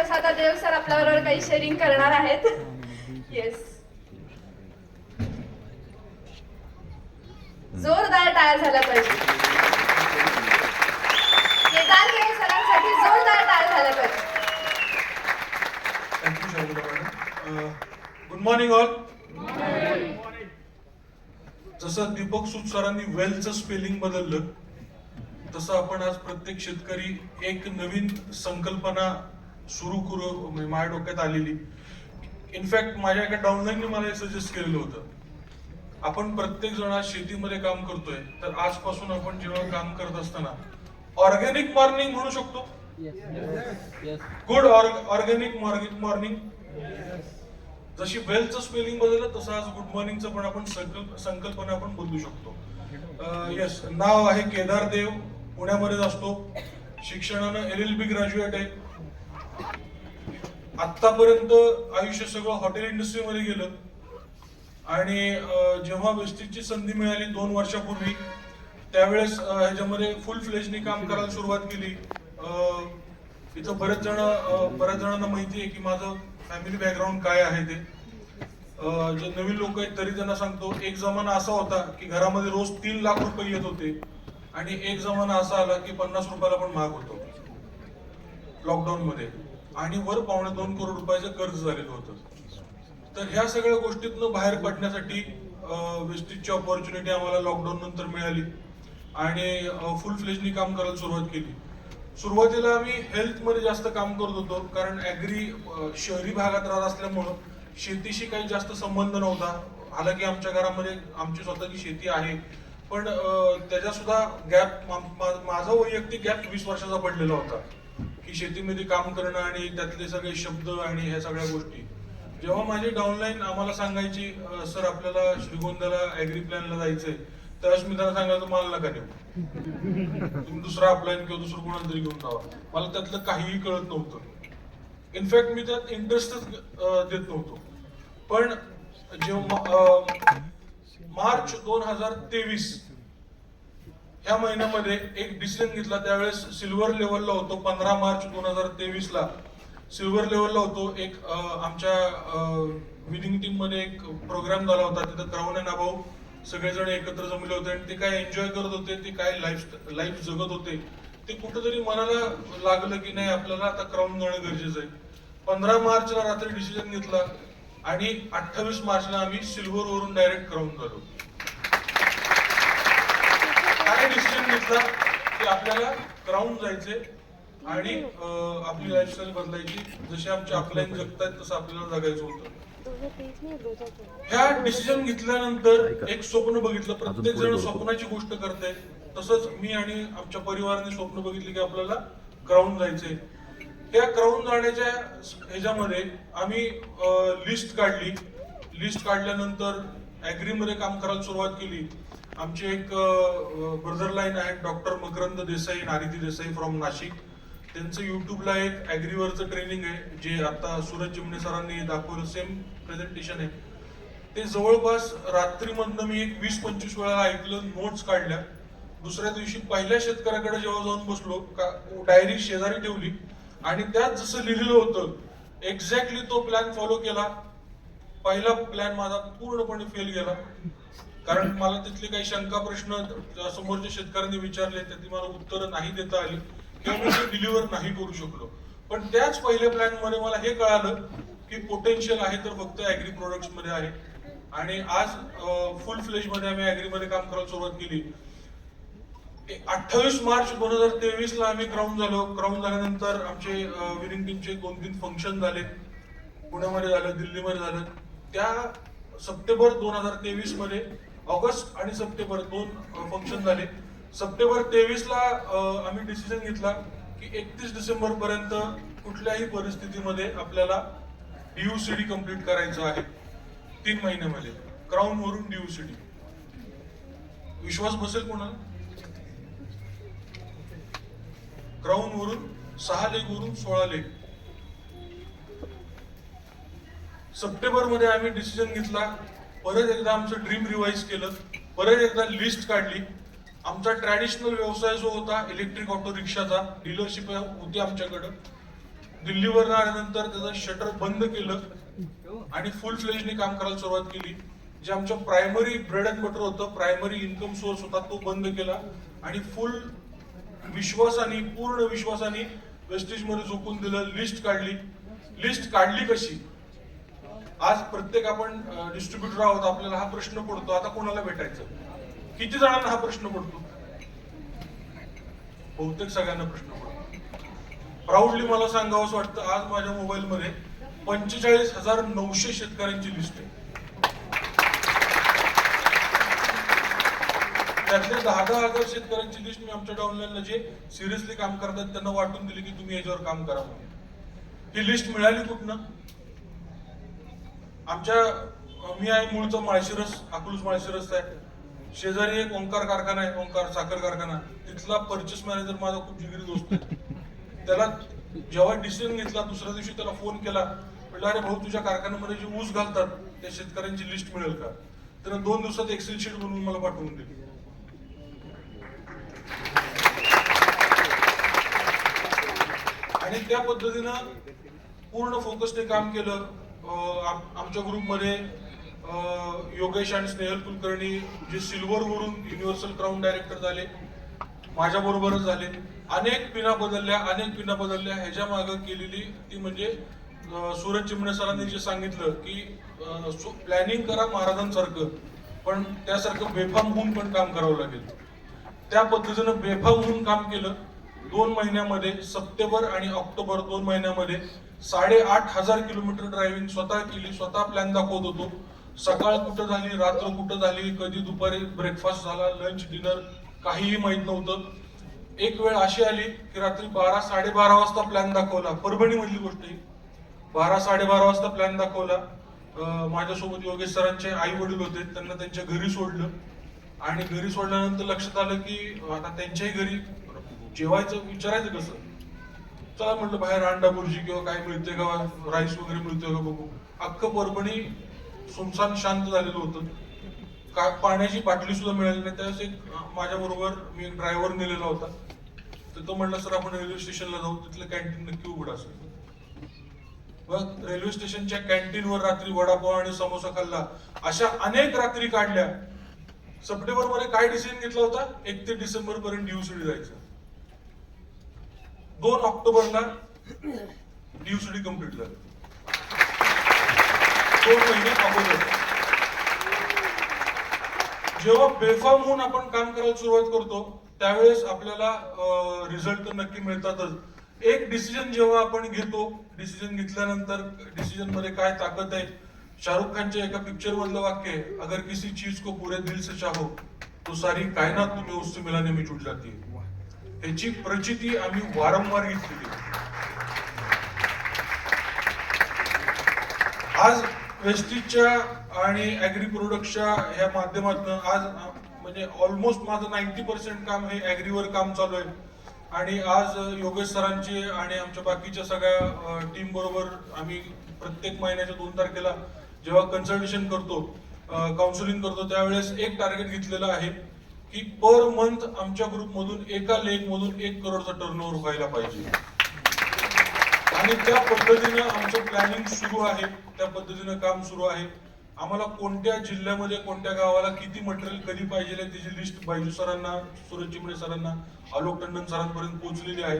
तसं आता देव सर आपल्याबरोबर काही शेअरिंग करणार आहेत. येस जोरदार टायर झाला पाहिजे. केदार देव सरांसाठी जोरदार टाळ्या झाल्या पाहिजे. गुड मॉर्निंग ऑल जसं दीपक सुत सरांनी वेलचं स्पेलिंग बदललं तसं आपण आज प्रत्येक शेतकरी एक नवीन संकल्पना सुरू करू म्हणजे माझ्या डोक्यात आलेली. इनफॅक्ट माझ्या एका डाऊनलाईनने मला हे सजेस्ट केलेलं होतं. आपण प्रत्येक जण आज शेतीमध्ये काम करतोय तर आजपासून आपण जेव्हा काम करत असताना ऑर्गॅनिक मॉर्निंग म्हणू शकतो. गुड ऑर्गॅनिक मॉर्निंग मॉर्निंग जशी वेलचं स्पेलिंग बदललं तसं आज गुड मॉर्निंगचं पण आपण संकल्प संकल्पना आपण बदलू शकतो. येस नाव आहे केदार देव पुण्यामध्येच असतो. शिक्षणानं एल एल बी ग्रॅज्युएट आहे. आतापर्यंत आयुष्य सगळं हॉटेल इंडस्ट्रीमध्ये गेलं. आणि जेव्हा वेस्टीजची संधी मिळाली दोन वर्षापूर्वी त्यावेळेस ह्याच्यामध्ये फुल फ्लेजनी काम करायला सुरुवात केली. इथं बरेच जण बऱ्याच जणांना माहिती आहे की माझं फॅमिली बॅकग्राऊंड काय आहे ते. जे नवीन लोक आहेत तरी त्यांना सांगतो एक जमाना असा होता की घरामध्ये रोज तीन लाख रुपये येत होते आणि एक जमाना असा आला की पन्नास रुपयाला पण महाग होतो लॉकडाऊनमध्ये आणि वर पावणे दोन करोड रुपयाचं कर्ज झालेलं होतं. तर ह्या सगळ्या गोष्टीतनं बाहेर पडण्यासाठी वेस्टेजची ऑपॉर्च्युनिटी आम्हाला लॉकडाऊन नंतर मिळाली. आणि फुल फ्लेजनी काम करायला सुरुवात केली. सुरुवातीला आम्ही हेल्थमध्ये जास्त काम करत होतो कारण ॲग्री शहरी भागात राहत असल्यामुळं शेतीशी काही जास्त संबंध नव्हता. हालाकी आमच्या घरामध्ये आमची स्वतःची शेती आहे. पण त्याच्यासुद्धा गॅप माझा वैयक्तिक गॅप वीस वर्षाचा पडलेला होता. की शेतीमध्ये काम करणं आणि त्यातले सगळे शब्द आणि ह्या सगळ्या गोष्टी. जेव्हा माझी डाऊनलाईन आम्हाला सांगायची सर आपल्याला श्रीगोंद्याला ऍग्री प्लॅनला जायचंय त्यावेळेस मी त्यांना सांगायचं मला नका देऊ तुम्ही दुसरा अप्लायन किंवा दुसरं कोणाला तरी घेऊन जावा. मला त्यातलं काहीही कळत नव्हतं. इनफॅक्ट मी त्यात इंटरेस्टच देत नव्हतो. पण जेव्हा मार्च दोन हजार तेवीस ह्या महिन्यामध्ये एक डिसिजन घेतला. त्यावेळेस सिल्वर लेवलला होतो पंधरा मार्च दोन हजार तेवीस ला. सिल्वर लेवलला होतो. एक आमच्या विनिंग टीममध्ये एक प्रोग्राम झाला होता. तिथं क्राऊन ना भाऊ सगळेजण एकत्र जमले होते आणि ते काय एन्जॉय करत होते ते काय लाईफ लाईफ जगत होते ते कुठंतरी मनाला लागलं की नाही आपल्याला आता क्राऊन जाणं गरजेचं आहे. पंधरा मार्चला रात्री डिसिजन घेतला आणि अठ्ठावीस मार्चला आम्ही सिल्वर वरून डायरेक्ट क्राऊन झालो. काय डिसिजन घेतला की आपल्याला क्राऊन जायचे आणि आपली लाईफस्टाईल बदलायची. जशी आमची अपलाईन जगतायत तसं आपल्याला जगायचं होतं. ह्या डिसिजन घेतल्यानंतर एक स्वप्न बघितलं. प्रत्येक जण स्वप्नाची गोष्ट करते तसंच मी आणि आमच्या परिवाराने स्वप्न बघितले की आपल्याला क्राऊन जायचंय. त्या क्राऊन जाण्याच्या ह्याच्यामध्ये आम्ही लिस्ट काढली. लिस्ट काढल्यानंतर ऍग्री मध्ये काम करायला सुरुवात केली. आमचे एक ब्रदर लाईन आहेत डॉक्टर मकरंद देसाई नारिती देसाई फ्रॉम नाशिक. त्यांचं युट्यूबला एक ॲग्रीवरचं ट्रेनिंग आहे जे आता सूरज चिमणे सरांनी दाखवलं सेम प्रेझेंटेशन आहे. ते जवळपास रात्रीमधनं मी एक वीस पंचवीस वेळा ऐकलं नोट्स काढल्या. दुसऱ्या दिवशी पहिल्या शेतकऱ्याकडे जेव्हा जाऊन बसलो का डायरी शेजारी ठेवली. आणि त्यात जसं लिहिलेलं होतं एक्झॅक्टली तो प्लॅन फॉलो केला. पहिला प्लॅन माझा पूर्णपणे फेल गेला. कारण मला तिथले काही शंका प्रश्न समोरच्या शेतकऱ्यांनी विचारले त्याची मला उत्तरं नाही देता आली. किंवा मी ते डिलिव्हर नाही करू शकलो. पण त्याच पहिल्या प्लॅनमध्ये मला हे कळालं की पोटेन्शियल आहे तर फक्त ऍग्री प्रोडक्टमध्ये आहे. आणि आज फुल फ्लेजमध्ये आम्ही ऍग्री मध्ये काम करायला सुरुवात केली. अठ्ठावीस मार्च दोन हजार तेवीस ला आम्ही क्राऊन झालो. क्राऊन झाल्यानंतर आमचे विनिंग टीमचे दोन तीन फंक्शन झाले. पुण्यामध्ये झालं दिल्लीमध्ये झालं. त्या सप्टेंबर दोन हजार तेवीसमध्ये ऑगस्ट आणि सप्टेंबर दोन फंक्शन झाले. सप्टेंबर तेवीसला आम्ही डिसिजन घेतला की एकतीस डिसेंबर पर्यंत कुठल्याही परिस्थितीमध्ये आपल्याला डीयूसीडी कंप्लीट करायचं आहे. तीन महिन्यामध्ये क्राऊन वरून डीयूसीडी विश्वास बसेल कोणाला? क्राऊन वरून सहा लेख वरून सोळा लेख. सप्टेंबरमध्ये आम्ही डिसिजन घेतला परत एकदा आमचं ड्रीम रिवाईज केलं परत एकदा लिस्ट काढली. आमचा ट्रॅडिशनल व्यवसाय जो होता इलेक्ट्रिक ऑटो रिक्षाचा डीलरशिप होती आमच्याकडं. दिल्लीवर आल्यानंतर त्याचं शटर बंद केलं आणि फुल फ्लेजने काम करायला सुरुवात केली. जे आमचं प्रायमरी ब्रेड अँड बटर होतं प्रायमरी इन्कम सोर्स होता तो बंद केला. आणि फुल विश्वासाने पूर्ण विश्वासाने वेस्टेजमध्ये झोकून दिलं लिस्ट काढली. लिस्ट काढली कशी? आज प्रत्येक आपण डिस्ट्रीब्युटर आहोत आपल्याला हा प्रश्न पडतो. आता कोणाला भेटायचं? किती जणांना हा प्रश्न पडतो? बहुतेक सगळ्यांना प्रश्न पडतो. प्राऊडली मला सांगावंसं वाटतं आज माझ्या मोबाईल मध्ये पंचेचाळीस हजार नऊशे शेतकऱ्यांची लिस्ट आहे. त्यातले दहा दहा हजार शेतकऱ्यांची लिस्ट मी आमच्या डाऊनलाईनला जे सिरियसली काम करतात त्यांना वाटून दिली की तुम्ही याच्यावर काम करा म्हणून. ही लिस्ट मिळाली कुठनं? आमच्या मी आहे मूळचं माळशिरस अकलूज माळशिरस आहे. शेजारी एक ओंकार कारखाना आहे ओंकार साखर कारखाना. तिथला परचेस मॅनेजर माझा खूप जिगरी दोस्त आहे. त्याला जेव्हा डिसिजन घेतला दुसऱ्या दिवशी त्याला फोन केला. म्हटलं अरे भाऊ तुझ्या कारखान्यामध्ये जे ऊस घालतात त्या शेतकऱ्यांची लिस्ट मिळेल का? त्यानं दोन दिवसात एक्सेल शीट बनवून मला पाठवून दिली. आणि त्या पद्धतीनं पूर्ण फोकसने काम केलं. आमच्या ग्रुपमध्ये योगेश आणि स्नेहल कुलकर्णी जे सिल्वरवरून युनिव्हर्सल क्राऊन डायरेक्टर झाले माझ्या बरोबरच झाले. अनेक पिना बदलल्या अनेक पिना बदलल्या. ह्याच्या मागं केलेली ती म्हणजे सूरज चिमणे सरांनी जे सांगितलं की प्लॅनिंग करा महाराजांसारखं पण त्यासारखं बेफाम होऊन पण काम करावं लागेल. त्या पद्धतीनं बेफाम होऊन काम केलं. दोन महिन्यामध्ये सप्टेंबर आणि ऑक्टोबर दोन महिन्यामध्ये साडेआठ हजार किलोमीटर ड्रायव्हिंग स्वतः केली स्वतः प्लॅन दाखवत होतो. सकाळ कुठं झाली रात्र कुठं झाली कधी दुपारी ब्रेकफास्ट झाला लंच डिनर काहीही माहीत नव्हतं. एक वेळ अशी आली की रात्री बारा साडेबारा वाजता प्लॅन दाखवला. परभणी मधली गोष्ट ही. बारा साडेबारा वाजता प्लॅन दाखवला. माझ्यासोबत योगेश सरांचे आई वडील होते त्यांना त्यांच्या घरी सोडलं. आणि घरी सोडल्यानंतर लक्षात आलं की आता त्यांच्याही घरी जेवायचं विचारायचं कसं? चला म्हटलं बाहेर अंडा बुर्जी किंवा काय मिळते का? राईस वगैरे मिळतोय का बघू? अख्खं परभणी सुनसान शांत झालेलं होतं. का पाण्याची बाटली सुद्धा मिळाली नाही. त्यावेळेस एक माझ्या बरोबर मी एक ड्रायव्हर नेलेला होता. तर तो म्हटला सर आपण रेल्वे स्टेशनला जाऊ. तिथलं कॅन्टीन नक्की उघड असेल मग रेल्वे स्टेशनच्या कॅन्टीनवर रात्री वडापाव आणि समोसा खाल्ला. अशा अनेक रात्री काढल्या. सप्टेंबरमध्ये काय डिसिजन घेतला होता? एक ते डिसेंबर पर्यंत डिव्हिसिडी जायचं. दोन ऑक्टोबरला डिव्हिसिडी कंप्लीट झाली. दोन महिने अगोदर. जेव्हा बेफाम होऊन आपण काम करायला सुरुवात करतो त्यावेळेस आपल्याला रिझल्ट तर नक्की मिळतातच. एक डिसिजन जेव्हा आपण घेतो डिसिजन घेतल्यानंतर डिसिजनमध्ये काय ताकद आहे? शाहरुख खानच्या एका पिक्चर मधलं वाक्य आहे अगर किसी चीज को पूरे दिल से चाहो तो सारी कायनात तुम्ही उससे मिलाने में जुट जाती है ह्याची प्रचिती आम्ही वारंवार घेतलेली आज वेस्टीजच्या आणि ऍग्री प्रोडक्टच्या ह्या माध्यमातून आज म्हणजे ऑलमोस्ट माझं नाईन्टी पर्सेंट काम हे ऍग्रीवर काम चालू आहे. आणि आज योगेश सरांची आणि आमच्या बाकीच्या सगळ्या टीम बरोबर आम्ही प्रत्येक महिन्याच्या दोन तारखेला जेव्हा कन्सल्टेशन करतो काउन्सिलिंग करतो त्यावेळेस एक टार्गेट घेतलेलं आहे. की पर मंथ आमच्या ग्रुपमधून एका लेग मधून एक करोडचा टर्नओव्हर व्हायला पाहिजे. आणि त्या पद्धतीनं आमचं प्लॅनिंग सुरू आहे. त्या पद्धतीनं काम सुरू आहे. आम्हाला कोणत्या जिल्ह्यामध्ये कोणत्या गावाला किती मटेरियल कधी पाहिजे त्याची लिस्ट बायजू सरांना सूरज चिमणे सरांना आलोक टंडन सरांपर्यंत पोहोचलेली आहे.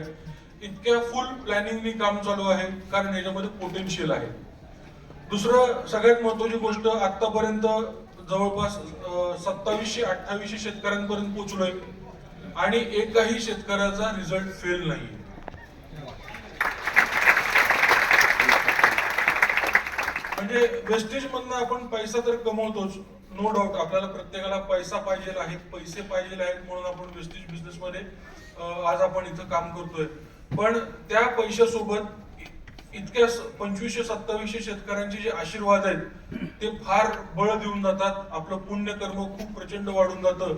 इतक्या फुल प्लॅनिंगनी काम चालू आहे. कारण याच्यामध्ये पोटेन्शियल आहे. दुसरं सगळ्यात महत्वाची गोष्ट आतापर्यंत जवळपास सत्तावीसशे अठ्ठावीसशे शेतकऱ्यांपर्यंत पोहोचलोय. आणि एकही शेतकऱ्याचा रिझल्ट फेल नाही. म्हणजे वेस्टेज मधनं आपण पैसा तर कमवतोच नो डाऊट आपल्याला प्रत्येकाला पैसा पाहिजे आहेत पैसे पाहिजे आहेत म्हणून आपण वेस्टेज बिझनेस मध्ये आज आपण इथं काम करतोय. पण त्या पैशासोबत इतक्या स- पंचवीसशे सत्तावीसशे शेतकऱ्यांचे जे आशीर्वाद आहेत ते फार बळ देऊन जातात. आपलं पुण्यकर्म खूप प्रचंड वाढून जातं.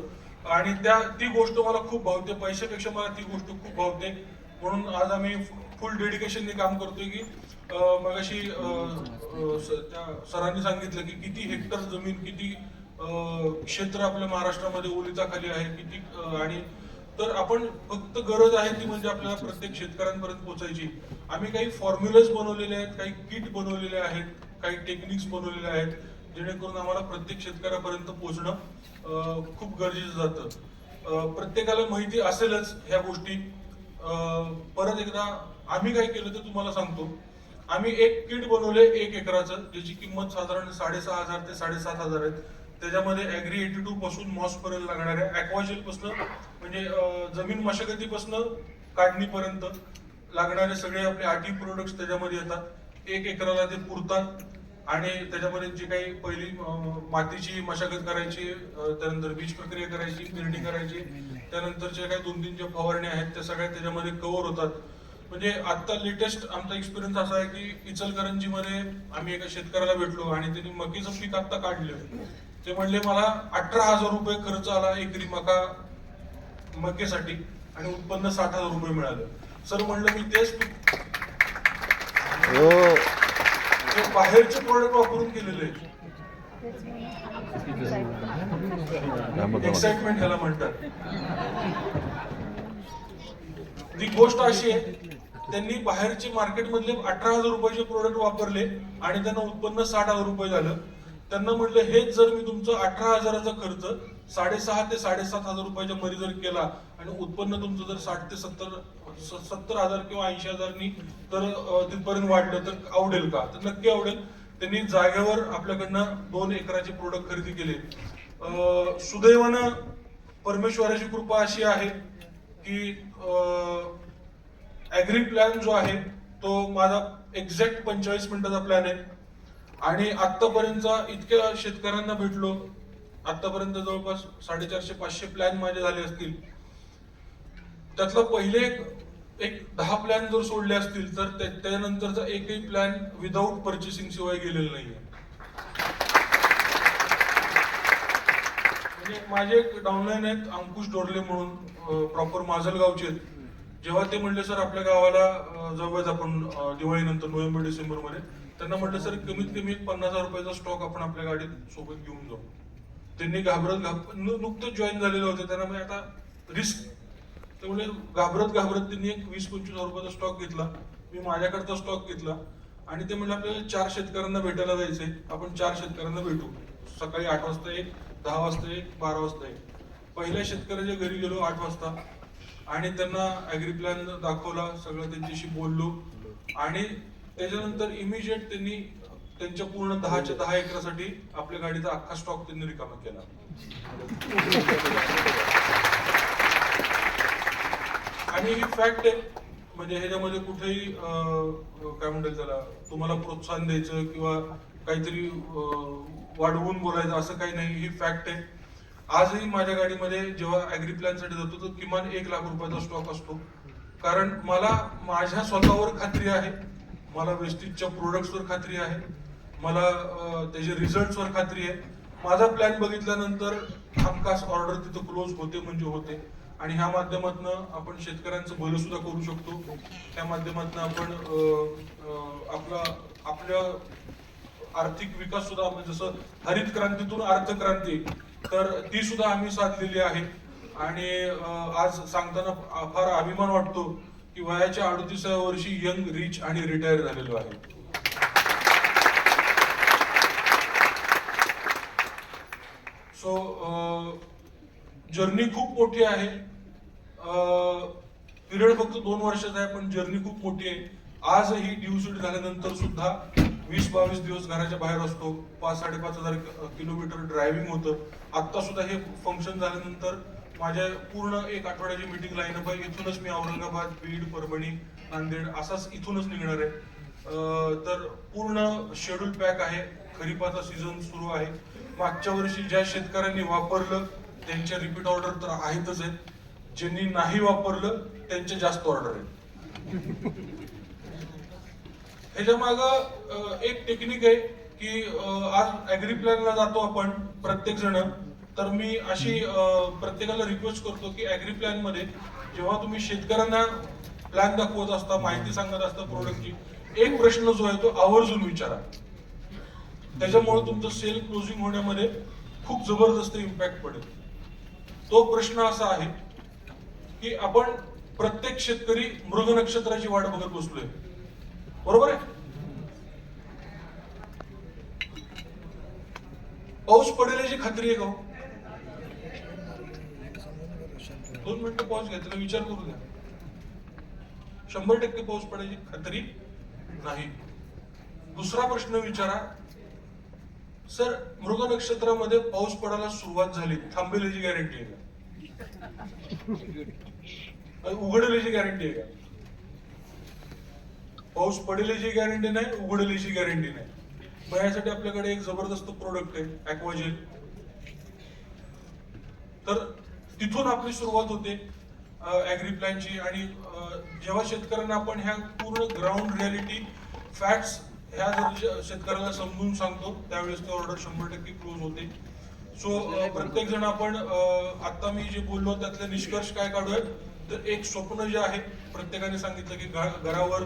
आणि त्या ती गोष्ट मला खूप भावते. पैशापेक्षा मला ती गोष्ट खूप भावते. म्हणून आज आम्ही फुल डेडिकेशनने काम करतोय की मगाशी त्या सरांनी सांगितलं की किती हेक्टर जमीन किती क्षेत्र आपल्या महाराष्ट्रामध्ये ओलिता खाली आहे किती आणि तर आपण फक्त गरज आहे ती म्हणजे आपल्याला प्रत्येक शेतकऱ्यांपर्यंत पोहोचायची. आम्ही काही फॉर्म्युलेज बनवलेले आहेत काही किट बनवलेले आहेत काही टेक्निक्स बनवलेले आहेत जेणेकरून आम्हाला प्रत्येक शेतकऱ्यापर्यंत पोहोचणं खूप गरजेचं जातं. प्रत्येकाला माहिती असेलच ह्या गोष्टी. अं, परत एकदा आम्ही काय केलं ते तुम्हाला सांगतो. आम्ही एक किट बनवले एक एकराचं ज्याची किंमत साधारण साडेसहा हजार ते साडेसात हजार आहेत त्याच्यामध्ये ऍग्री एटी टू पासून मॉस पर्यंत लागणाऱ्या aquagel पासून म्हणजे जमीन मशागतीपासून काढणीपर्यंत लागणारे सगळे आपले आठी प्रोडक्ट्स त्याच्यामध्ये येतात. एक एकराला ते पुरतात आणि त्याच्यामध्ये जे काही पहिली मातीची मशागत करायची त्यानंतर बीज प्रक्रिया करायची पेरणी करायची त्यानंतर जे काही दोन तीन ज्या फवारण्या आहेत त्या सगळ्या त्याच्यामध्ये कव्हर होतात. म्हणजे आता लेटेस्ट आमचा एक्सपिरियन्स असा आहे की इचलकरंजीमध्ये आम्ही एका शेतकऱ्याला भेटलो आणि त्यांनी मकीचं पीक आता काढलं. ते म्हणले मला अठरा हजार रुपये खर्च आला एकरी मका मकेसाठी आणि उत्पन्न साठ हजार रुपये मिळालं. सर म्हणलं मी तेच हो. ते बाहेरचे प्रोडक्ट वापरून केलेले. एक्साइटमेंट ह्याला म्हणतात. ती गोष्ट अशी आहे त्यांनी बाहेरचे मार्केट मधले अठरा हजार रुपयाचे प्रोडक्ट वापरले आणि त्यांना उत्पन्न साठ हजार रुपये झालं. त्यांना म्हटलं हेच जर मी तुमचं अठरा हजाराचा खर्च साडेसहा ते साडेसात हजार रुपयाच्या मध्ये जर केला आणि उत्पन्न तुमचं जर साठ ते सत्तर स- सत्तर हजार किंवा ऐंशी हजारनी तर तिथपर्यंत वाढलं तर आवडेल का? तर नक्की आवडेल. त्यांनी जागेवर आपल्याकडनं दोन एकराचे प्रोडक्ट खरेदी केले. सुदैवानं परमेश्वराची कृपा अशी आहे की ऍग्री प्लॅन जो आहे तो माझा एक्झॅक्ट पंचेचाळीस मिनिटाचा प्लॅन आहे. आणि आतापर्यंतचा इतक्या शेतकऱ्यांना भेटलो. आतापर्यंत जवळपास साडेचारशे पाचशे प्लॅन माझे झाले असतील. त्यातला पहिले एक- दहा प्लॅन जर सोडले असतील तर त्यानंतरचा एकही प्लॅन विदाऊट पर्चेसिंग शिवाय गेलेला नाहीये. म्हणजे माझे एक डाऊनलाईन आहेत अंकुश डोरले म्हणून प्रॉपर माजलगावचे आहेत. जेव्हा ते म्हणले सर आपल्या गावाला जवळच जाऊयात आपण दिवाळीनंतर नोव्हेंबर डिसेंबरमध्ये त्यांना म्हटलं सर कमीत कमी एक पन्नास हजार रुपयाचा स्टॉक आपण आपल्या गाडीत सोबत घेऊन जाऊ. त्यांनी घाबरत घाबर नुकतंच जॉईन झालेलं होतं. त्यांना म्हणजे आता रिस्क त्यामुळे घाबरत घाबरत त्यांनी एक वीस पंचवीस हजार रुपयाचा स्टॉक घेतला. मी माझ्याकडचा स्टॉक घेतला. आणि ते म्हणजे आपल्याला चार शेतकऱ्यांना भेटायला जायचंय. आपण चार शेतकऱ्यांना भेटू. सकाळी आठ वाजता एक दहा वाजता एक बारा वाजता एक. पहिल्या शेतकऱ्याच्या घरी गेलो आठ वाजता. आणि त्यांना ऍग्री प्लॅन दाखवला सगळं त्यांच्याशी बोललो. आणि त्याच्यानंतर इमिजिएट त्यांनी त्यांच्या पूर्ण दहाच्या दहा एकरासाठी आपल्या गाडीचा अख्खा स्टॉक त्यांनी रिकामा केला. आणि ही फॅक्ट आहे म्हणजे ह्याच्यामध्ये कुठेही काय म्हणतात त्याला तुम्हाला प्रोत्साहन द्यायचं किंवा काहीतरी वाढवून बोलायचं असं काही नाही ही फॅक्ट आहे. आजही माझ्या गाडीमध्ये जेव्हा ऍग्री प्लॅनसाठी जातो तर किमान एक लाख रुपयाचा स्टॉक असतो. कारण मला माझ्या स्वतःवर खात्री आहे मला वेस्टीजच्या प्रोडक्ट्सवर खात्री आहे. मला त्याचे रिझल्ट्सवर खात्री आहे. माझा प्लॅन बघितल्यानंतर हमखास ऑर्डर तिथं क्लोज होते म्हणजे होते. आणि ह्या माध्यमातून आपण शेतकऱ्यांचं भलं सुद्धा करू शकतो. त्या माध्यमातून आपण आपला आपल्या आर्थिक विकास सुद्धा आपण जसं हरित क्रांतीतून अर्थक्रांती तर ती सुद्धा आम्ही साधलेली आहे. आणि आज सांगताना फार अभिमान वाटतो की वयाच्या अडतीसाव्या वर्षी यंग रिच आणि रिटायर झालेलो आहे. सो जर्नी खूप मोठी आहे. पिरियड फक्त दोन वर्षाचा आहे पण जर्नी खूप मोठी आहे. आजही ड्यूसीट झाल्यानंतर सुद्धा वीस बावीस दिवस घराच्या बाहेर असतो. पाच साडेपाच हजार किलोमीटर ड्रायव्हिंग होतं. आत्ता सुद्धा हे फंक्शन झाल्यानंतर माझ्या पूर्ण एक आठवड्याची मीटिंग लाईन आहे इथूनच मी औरंगाबाद बीड परभणी नांदेड असाच इथूनच निघणार आहे. तर पूर्ण शेड्यूल पॅक आहे. खरीपाचा सीझन सुरू आहे. मागच्या वर्षी ज्या शेतकऱ्यांनी वापरलं त्यांच्या रिपीट ऑर्डर तर आहेतच आहेत. ज्यांनी नाही वापरलं त्यांचे जास्त ऑर्डर आहेत. ह्याच्या माग एक टेक्निक आहे की आज ऍग्री प्लॅनला जातो आपण प्रत्येक जण तर मी अशी प्रत्येकाला रिक्वेस्ट करतो की ऍग्री प्लॅनमध्ये जेव्हा तुम्ही शेतकऱ्यांना प्लॅन दाखवत असता माहिती सांगत असता प्रोडक्टची एक प्रश्न जो आहे तो आवर्जून विचारा. त्याच्यामुळे तुमचं सेल क्लोजिंग होण्यामध्ये खूप जबरदस्त इम्पॅक्ट पडेल. तो प्रश्न असा आहे की आपण प्रत्येक शेतकरी मृग नक्षत्राची वाट बघत बसलोय. बरोबर आहे? पाऊस पडेल याची खात्री आहे का हो? दोन मिनिटं पाऊस घ्या विचार करू द्या. शंभर टक्के पाऊस पडायची खात्री नाही. दुसरा प्रश्न विचारा. सर मृग नक्षत्रामध्ये पाऊस पडायला सुरुवात झाली. थांबेल्याची गॅरंटी आहे का? उघडेल गॅरंटी आहे का? पाऊस पडल्याची गॅरंटी नाही उघडल्याची गॅरंटी नाही. मग यासाठी आपल्याकडे एक जबरदस्त प्रोडक्ट आहे ऍक्वाजेल तर तिथून आपली सुरुवात होते ऍग्री प्लॅनची आणि जेव्हा शेतकऱ्यांना आपण ह्या पूर्ण ग्राउंड रियालिटी फॅक्ट्स ह्या जर शेतकऱ्याला समजून सांगतो त्यावेळेस ते ऑर्डर शंभर टक्के क्लोज होते. सो प्रत्येक जण आपण आता मी जे बोललो त्यातले निष्कर्ष काय काढूयात? तर एक स्वप्न जे आहे प्रत्येकाने सांगितलं की घरावर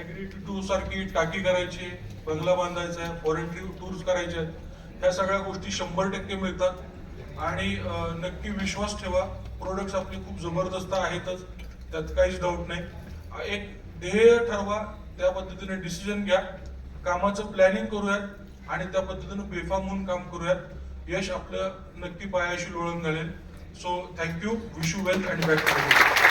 ऍग्री टू सारखी टाकी करायची बंगला बांधायचा आहे फॉरेन टूर्स करायचे. आहेत ह्या सगळ्या गोष्टी शंभर टक्के मिळतात. आणि नक्की विश्वास ठेवा. प्रोडक्ट्स आपली खूप जबरदस्त आहेतच. त्यात काहीच डाऊट नाही. एक ध्येय ठरवा. त्या पद्धतीने डिसिजन घ्या. कामाचं प्लॅनिंग करूयात आणि त्या पद्धतीने बेफाम होऊन काम करूयात. यश आपलं नक्की पायाशी लोळून घालेल so thank you wish you well and back